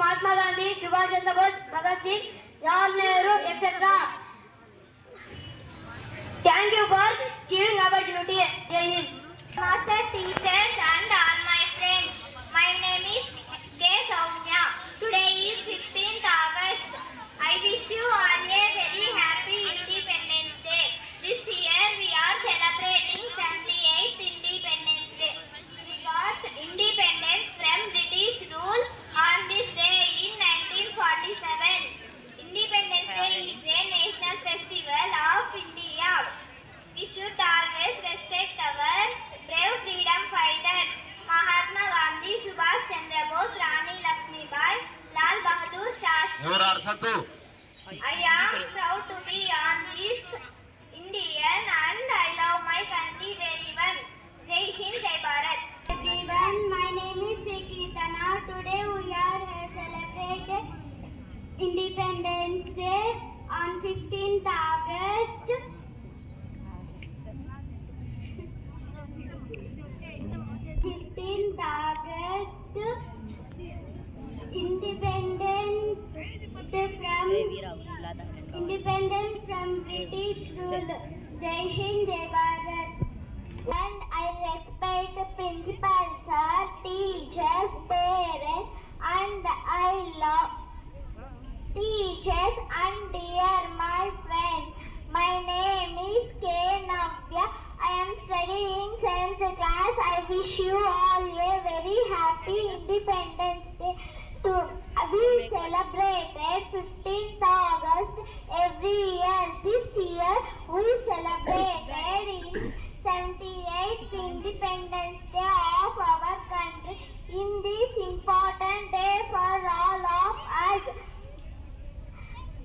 Mahatma Gandhi Subhash Chandra Bose Bhagat Singh Jawaharlal Nehru etcetera Thank you for giving opportunity. Jai Hind. Master teachers and all my friends, my name is K. Soumya. Today is 15th August. I wish you all a very happy independent from British rule. Jai Hind, Jai Bharat. And I respect principal, sir, teachers, parents, and I love teachers and dear my friends. My name is K. Navya. I am studying 7th class. I wish you all a very happy Independence Day. We celebrate 15th August every year. This year we celebrated in 78th Independence Day of our country. In this important day for all of us,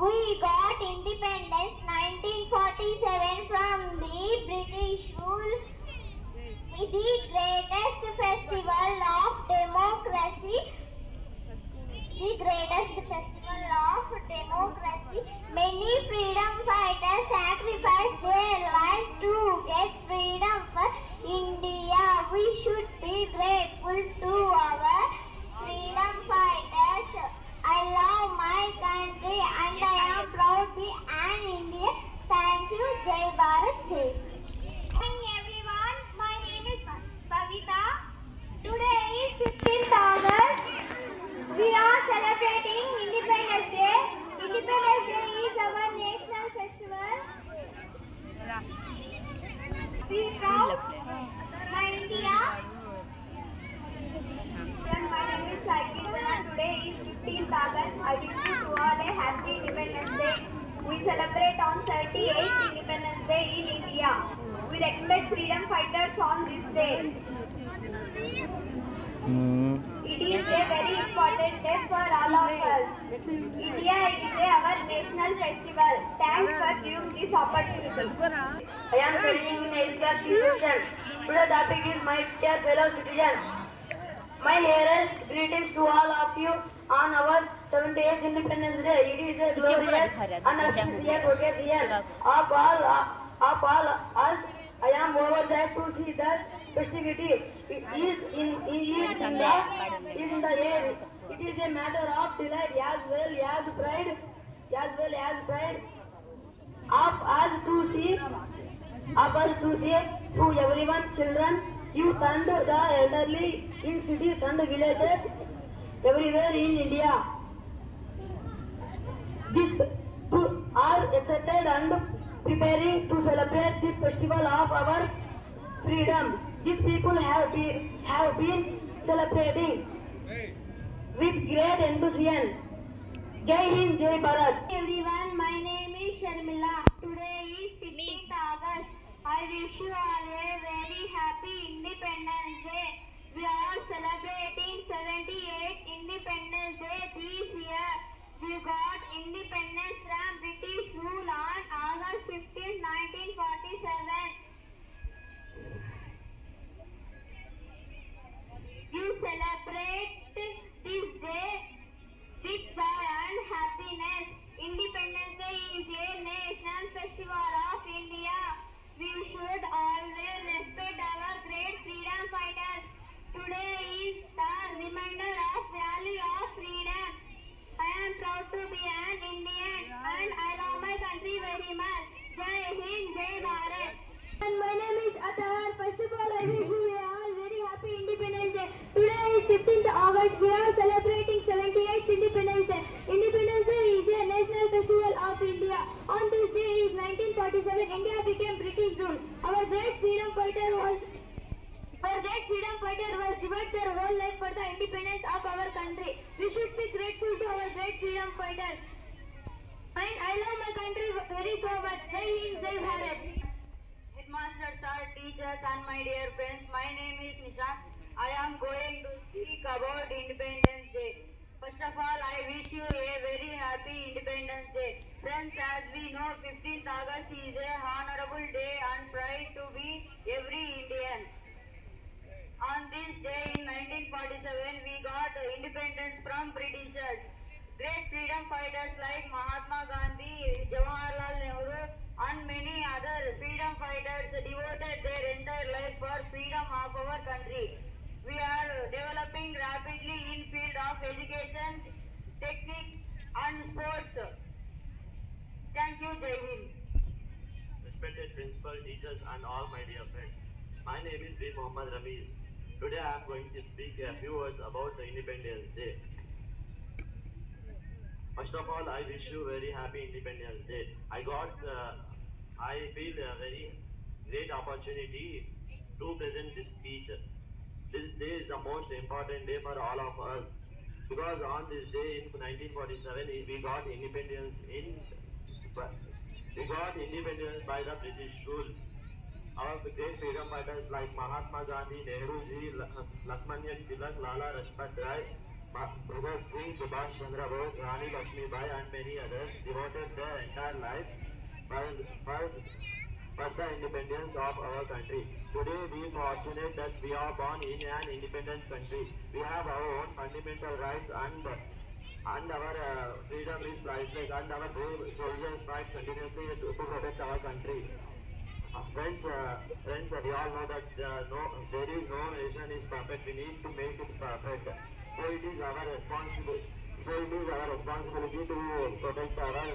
we got independence 1947 from the British rule. It is great the greatest It is a very important day for all of us. India is our national festival. Thanks for giving this opportunity. I am studying in Elizabeth Institution. Today topic is my dear fellow citizens. My nearest greetings to all of you on our 70th Independence Day. It is a glorious and auspicious occasion of all of all us. I am overjoyed to see that festivity it is in it is in the in the air. It is a matter of delight as well as pride as well as pride of us to see of us to say to everyone, children, youth and the elderly in cities and villages everywhere in India. This to are excited and preparing to celebrate this festival of our freedom. These people have been have been celebrating with great enthusiasm. Jai Hind, Jai Bharat. Everyone, my name is Sharmila. Today is 15th August. I wish you all a very happy Independence Day. We are celebrating fighter their whole life for the independence of our country. We should be grateful to our great freedom fighters. And I love my country very so much. Jai Hind, Jai Bharat. Headmasters, sir, teachers, and my dear friends, my name is Nishant. I am going to speak about Independence Day. First of all, I wish you a very happy Independence Day. Friends, as we know, 15th August is a honorable day and pride to be every Indian. On this day in 1947, we got independence from Britishers. Great freedom fighters like Mahatma Gandhi, Jawaharlal Nehru, and many other freedom fighters devoted their entire life for freedom of our country. We are developing rapidly in field of education, technique, and sports. Thank you, Jai Hind. respected principal, teachers, and all my dear friends. My name is B. Mohammad Rameez. Today I am going to speak a few words about the Independence Day. First of all, I wish you very happy Independence Day. I got, uh, I feel a very great opportunity to present this speech. This day is the most important day for all of us because on this day in 1947 we got independence in we got independence by the British rule. अब देश freedom fighters like Mahatma Gandhi Nehru ji Lokmanya Tilak Lala Lajpat Rai Bhagat Singh Subhash Chandra Bose Rani Lakshmi Bai and many others devoted the entire life for the independence of our country today we fortunate that we are born in an independent country we have our own fundamental rights and and our uh, freedom is priceless and our brave soldiers fight continuously to protect our Uh, friends, uh, friends, uh, we all know that uh, no, there is no nation is perfect. We need to make it perfect. So it is our responsibility. So it is our responsibility to protect our.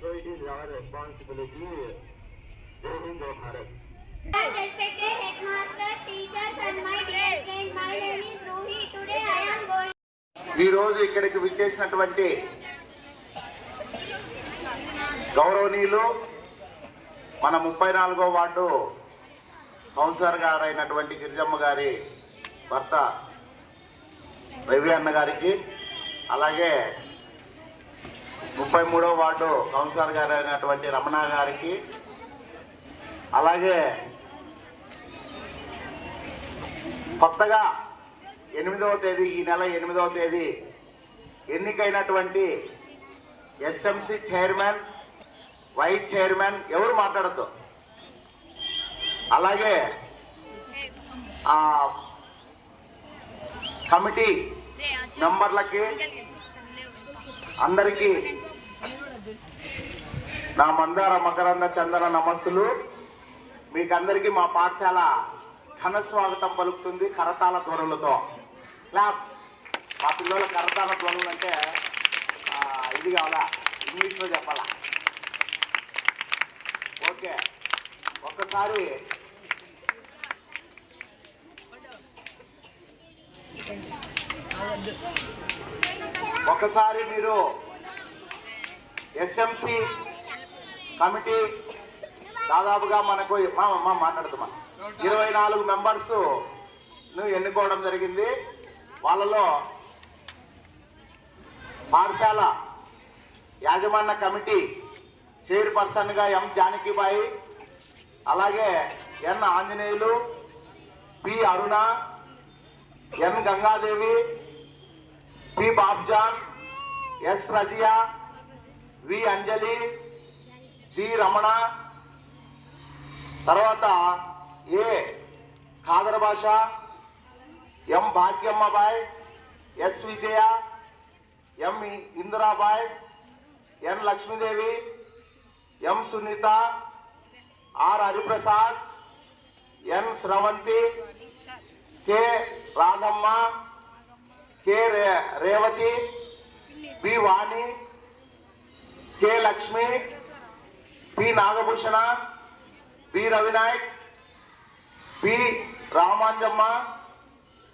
So it is our responsibility. Jai Hind, Jai Bharat. Respected headmaster, teachers, and my dear friend, my name is Ruhi. Today I am going. ఈ రోజు ఇక్కడికి విచ్చేసినటువంటి గౌరవనీయులు మన ముప్పై నాలుగో ward councillor గారైనటువంటి Girijamma గారి భర్త రవి అన్న గారికి అలాగే ముప్పై మూడో వార్డు కౌన్సిలర్ గారైనటువంటి రమణ గారికి అలాగే కొత్తగా ఎనిమిదవ తేదీ ఈ నెల ఎనిమిదవ తేదీ ఎన్నికైనటువంటి ఎస్ఎంసి చైర్మన్ వైస్ చైర్మన్ ఎవరు మాట్లాడద్దు. అలాగే కమిటీ మెంబర్లకి అందరికీ నా మందార మకరంద చందన నమస్సులు. మీకందరికీ మా పాఠశాల ఘన స్వాగతం పలుకుతుంది కరతాల ధ్వనులతో. క్లాప్స్ మా పిల్లల కరతాల ధ్వనులు అంటే ఇది కావాలా? ఇంగ్లీష్లో చెప్పాలా? ఓకే. ఒక్కసారి. ఒకసారి మీరు ఎస్ఎంసి కమిటీ దాదాపుగా మనకు మా మాట్లాడుతున్నా ఇరవై నాలుగు మెంబర్స్ ఎన్నుకోవడం జరిగింది. వాళ్ళలో పాఠశాల యాజమాన్య కమిటీ చైర్పర్సన్గా ఎం జానకిబాయి అలాగే N Anjaneyulu P Aruna N Gangadevi P Babjan S Razia V Anjali G Ramana తర్వాత A Khader Basha M Bhagyammabai S Vijaya M Indirabai N Lakshmidevi M Sunitha R Hariprasad N Sravanthi K Radhamma K ray- Revathi B Vani K Lakshmi P Nagabhushana P Ravinayak P Ramanjamma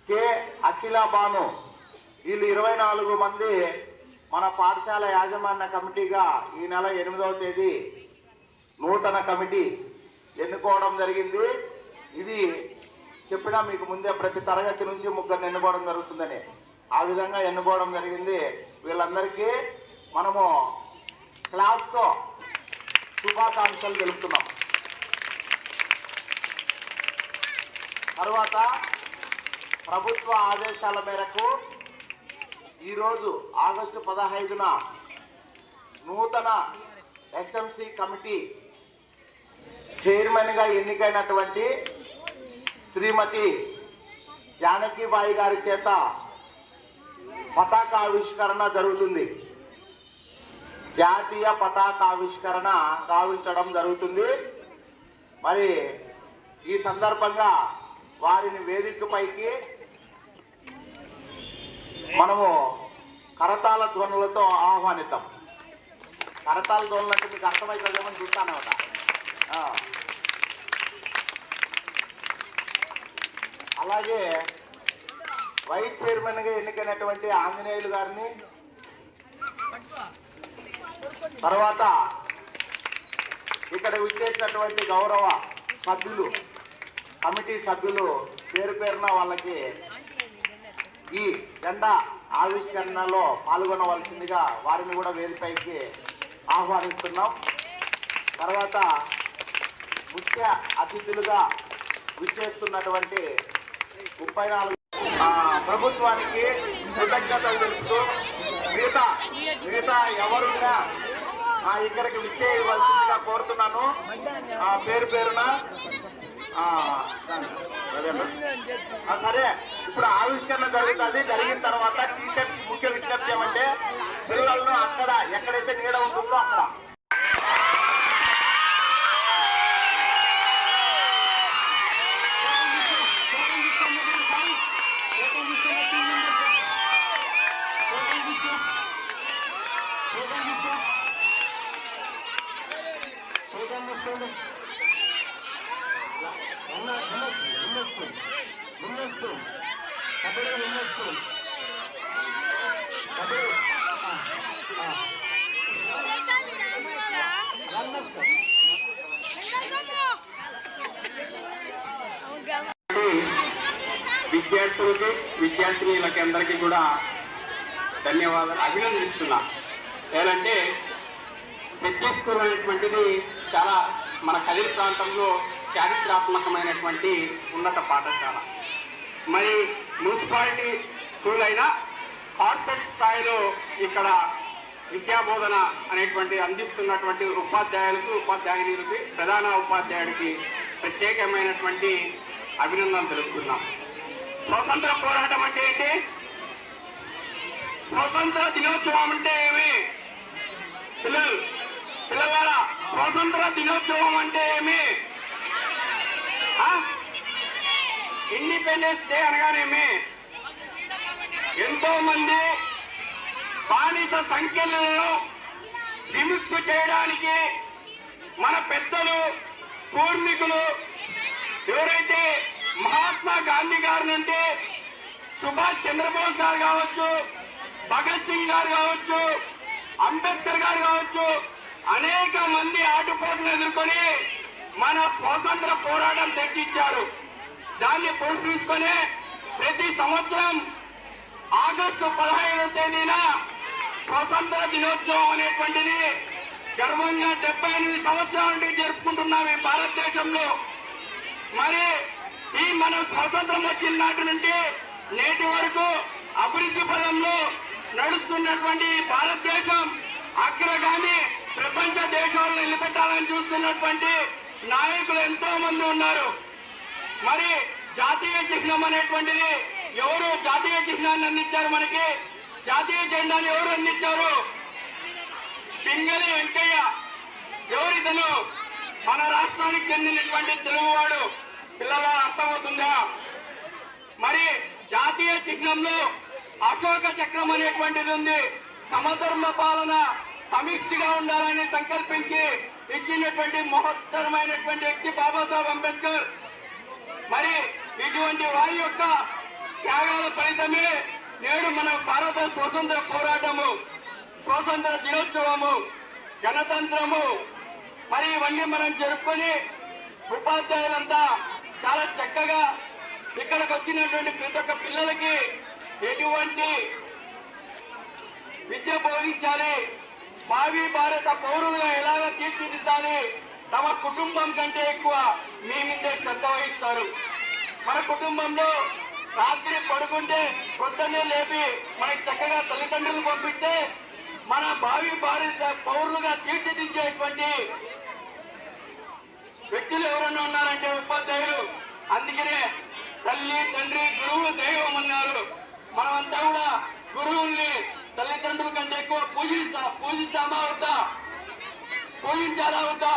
K Akhila Bhanu. వీళ్ళు ఇరవై నాలుగు మంది మన పాఠశాల యాజమాన్య కమిటీగా ఈ నెల ఎనిమిదవ తేదీ నూతన కమిటీ ఎన్నుకోవడం జరిగింది. ఇది చెప్పినా మీకు ముందే ప్రతి తరగతి నుంచి ముగ్గురిని ఎన్నుకోవడం జరుగుతుందని. ఆ విధంగా ఎన్నుకోవడం జరిగింది. వీళ్ళందరికీ మనము క్లాస్తో శుభాకాంక్షలు తెలుపుతున్నాం. తర్వాత ప్రభుత్వ ఆదేశాల మేరకు ఈరోజు ఆగస్టు పదహైదున నూతన ఎస్ఎంసి కమిటీ చైర్మన్గా ఎన్నికైనటువంటి శ్రీమతి జానకిబాయి గారి చేత పతాకావిష్కరణ జరుగుతుంది. జాతీయ పతాకావిష్కరణ కావించడం జరుగుతుంది. మరి ఈ సందర్భంగా వారిని వేదికపైకి మనము కరతాళ ధ్వనులతో ఆహ్వానిద్దాం కరతాళ ధ్వనులు అంటే మీకు అర్థమవుతుందేమని చూస్తానమాట అలాగే వైస్ చైర్మన్గా ఎన్నికైనటువంటి ఆంజనేయులు గారిని తర్వాత ఇక్కడ విచ్చేసినటువంటి గౌరవ సభ్యులు కమిటీ సభ్యులు పేరు పేరున వాళ్ళకి ఈ జెండా ఆవిష్కరణలో పాల్గొనవలసిందిగా వారిని కూడా వేదికపైకి ఆహ్వానిస్తున్నాం. తర్వాత ముఖ్య అతిథులుగా విచ్చేస్తున్నటువంటి ముప్పై నాలుగు ప్రభుత్వానికి కృతజ్ఞతలు తెలుపుతూ మిగతా మిగతా ఎవరుగా నా ఇక్కడికి విచ్చేయవలసిందిగా కోరుతున్నాను. ఆ, పేరు పేరున ఆ, సరే. ఇప్పుడు ఆవిష్కరణ జరుగుతుంది. జరిగిన తర్వాత టీచర్స్ ముఖ్య విజ్ఞప్తి ఏమంటే పిల్లలను అక్కడ ఎక్కడైతే నీడ ఉంటుందో అక్కడ విద్యార్థులకి విద్యార్థినిలకి అందరికీ కూడా ధన్యవాదాలు. అభినందిస్తున్నా. ఏదంటే పెద్ద స్కూల్ అనేటువంటిది చాలా మన కదిరి ప్రాంతంలో చారిత్రాత్మకమైనటువంటి ఉన్నత పాఠశాల. మరి మున్సిపాలిటీ స్కూల్ అయినా కార్పొరేట్ స్థాయిలో ఇక్కడ విద్యాబోధన అనేటువంటి అందిస్తున్నటువంటి ఉపాధ్యాయులకు ఉపాధ్యాయునికి ప్రధాన ఉపాధ్యాయుడికి ప్రత్యేకమైనటువంటి అభినందన తెలుపుతున్నాం. స్వతంత్ర పోరాటం అంటే ఏంటి? స్వతంత్ర దినోత్సవం అంటే ఏమి? పిల్లలు పిల్లల స్వతంత్ర దినోత్సవం అంటే ఏమి ఆ? ఇండిపెండెన్స్ డే అనగానేమి ఎంతో మంది బానిస సంఖ్యలను విముక్తి చేయడానికి మన పెద్దలు పూర్వీకులు ఎవరైతే మహాత్మా గాంధీ గారి నుండి సుభాష్ చంద్రబోస్ గారు కావచ్చు భగత్ సింగ్ గారు కావచ్చు అంబేద్కర్ గారు కావచ్చు అనేక మంది ఆటుపోటును ఎదుర్కొని మన స్వాతంత్ర పోరాటం తెచ్చించారు దాన్ని పోషించుకునే ప్రతి సంవత్సరం ఆగస్టు పదహైదవ తేదీన స్వతంత్ర దినోత్సవం అనేటువంటిది గర్వంగా డెబ్బై ఎనిమిది సంవత్సరాల నుండి జరుపుకుంటున్నాం ఈ భారతదేశంలో. మరి ఈ మన స్వాతంత్రం వచ్చిన నాటి నుండి నేటి వరకు అభివృద్ధి పదంలో నడుస్తున్నటువంటి భారతదేశం అగ్రగామి ప్రపంచ దేశాలను నిలబెట్టాలని చూస్తున్నటువంటి నాయకులు ఎంతో మంది ఉన్నారు. మరి జాతీయ చిహ్నం అనేటువంటిది ఎవరు జాతీయ చిహ్నాన్ని అందించారు మనకి? జాతీయ జెండాను ఎవరు అందించారు? పింగళి వెంకయ్య. ఎవరితను మన రాష్ట్రానికి చెందినటువంటి తెలుగువాడు. పిల్లల అర్థమవుతుందా? మరి జాతీయ చిహ్నంలో అశోక చక్రం అనేటువంటిది ఉంది. సమధర్మ పాలన సమిష్టిగా ఉండాలని సంకల్పించి ఇచ్చినటువంటి మహత్తరమైనటువంటి వ్యక్తి బాబాసాహెబ్ అంబేద్కర్. మరి ఇటువంటి వారి యొక్క త్యాగాల ఫలితమే నేడు మన భారత స్వతంత్ర పోరాటము స్వాతంత్ర దినోత్సవము గణతంత్రము. మరి ఇవన్నీ మనం జరుపుకొని ఉపాధ్యాయులంతా చాలా చక్కగా ఇక్కడికి వచ్చినటువంటి ప్రతి ఒక్క పిల్లలకి ఎటువంటి విద్య బోధించాలి భావి భారత పౌరులుగా ఎలాగ తీర్చిదిద్దాలి తమ కుటుంబం కంటే ఎక్కువ మీ మీదే శ్రద్ధ వహిస్తారు. మన కుటుంబంలో రాత్రి పడుకుంటే పొద్దున్నే లేపి మనకి చక్కగా తల్లిదండ్రులు పంపిస్తే మన భావి భారత పౌరులుగా తీర్చిదిద్దేటువంటి వ్యక్తులు ఎవరన్నా ఉన్నారంటే ఉపాధ్యాయులు. అందుకనే తల్లి తండ్రి గురువు దైవం అన్నారు మనమంతా కూడా గురువుల్ని తల్లిదండ్రుల కంటే ఎక్కువ పూజిస్తా పూజిస్తామా వద్దా? పూజించాలా వద్దా?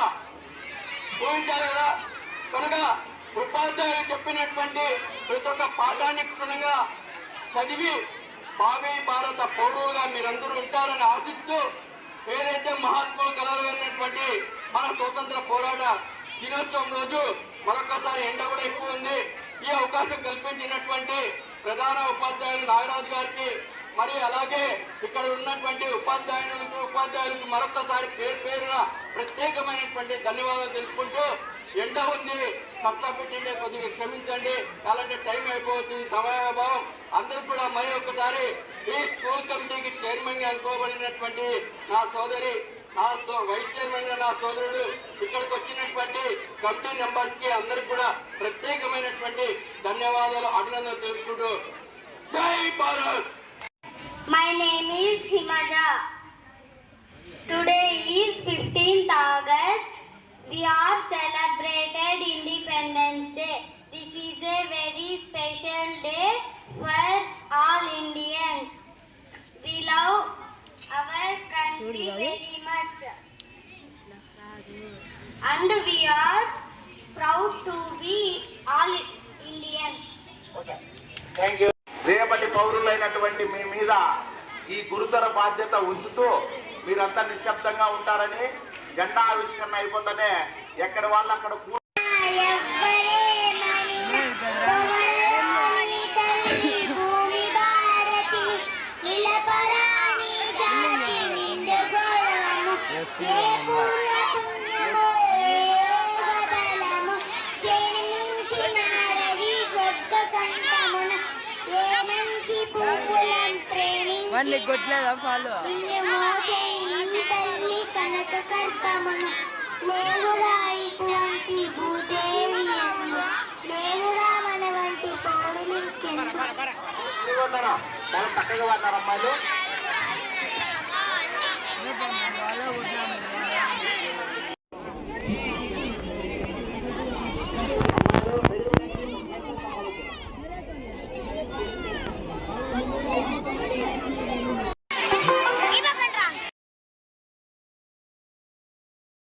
ఊహించారు కదా కనుక ఉపాధ్యాయులు చెప్పినటువంటి ప్రతి ఒక్క పాఠాన్ని క్షుణ్ణంగా చదివి భావి భారత పౌరులుగా మీరందరూ ఉంటారని ఆశిస్తూ ఏదైతే మహాత్ములు కలగలిగినటువంటి మన స్వతంత్ర పోరాట దినోత్సవం రోజు మరొకసారి ఎండ కూడా ఎక్కువ ఉంది. ఈ అవకాశం కల్పించినటువంటి ప్రధాన ఉపాధ్యాయులు నాగరాజు గారికి మరి అలాగే ఇక్కడ ఉన్నటువంటి ఉపాధ్యాయులకు ఉపాధ్యాయులకు మరొకసారి పేరు పేరున ప్రత్యేకమైనటువంటి ధన్యవాదాలు తెలుపుకుంటూ ఎండ ఉంది కష్టపెట్టిండే కొద్దిగా క్షమించండి. అలాంటి టైం అయిపోతుంది సమయాభావం అందరూ కూడా మరి ఒకసారి ఈ స్కూల్ కమిటీకి చైర్మన్గా అనుకోబడినటువంటి నా సోదరి నా సో వైస్ చైర్మన్గా నా సోదరుడు ఇక్కడికి వచ్చినటువంటి కమిటీ మెంబర్స్కి అందరికి కూడా ప్రత్యేకమైనటువంటి ధన్యవాదాలు అభినందనలు తెలుసుకుంటూ జై Bharat! My name is Himaja. Today is 15th August. We are celebrated Independence Day. This is a very special day for all Indians. We love our country very much. And we are proud to be all Indians. Okay. Thank you. రేపటి పౌరులైనటువంటి మీ మీద ఈ గురుతర బాధ్యత ఉంచుతూ మీరంతా నిశ్శబ్దంగా ఉంటారని జెండా ఆవిష్కరణ అయిపోతేనే ఎక్కడ వాళ్ళు అక్కడ వాడిని కొట్టలేదా ఫాలో? చక్కగా వాడినారు అమ్మాయిలు.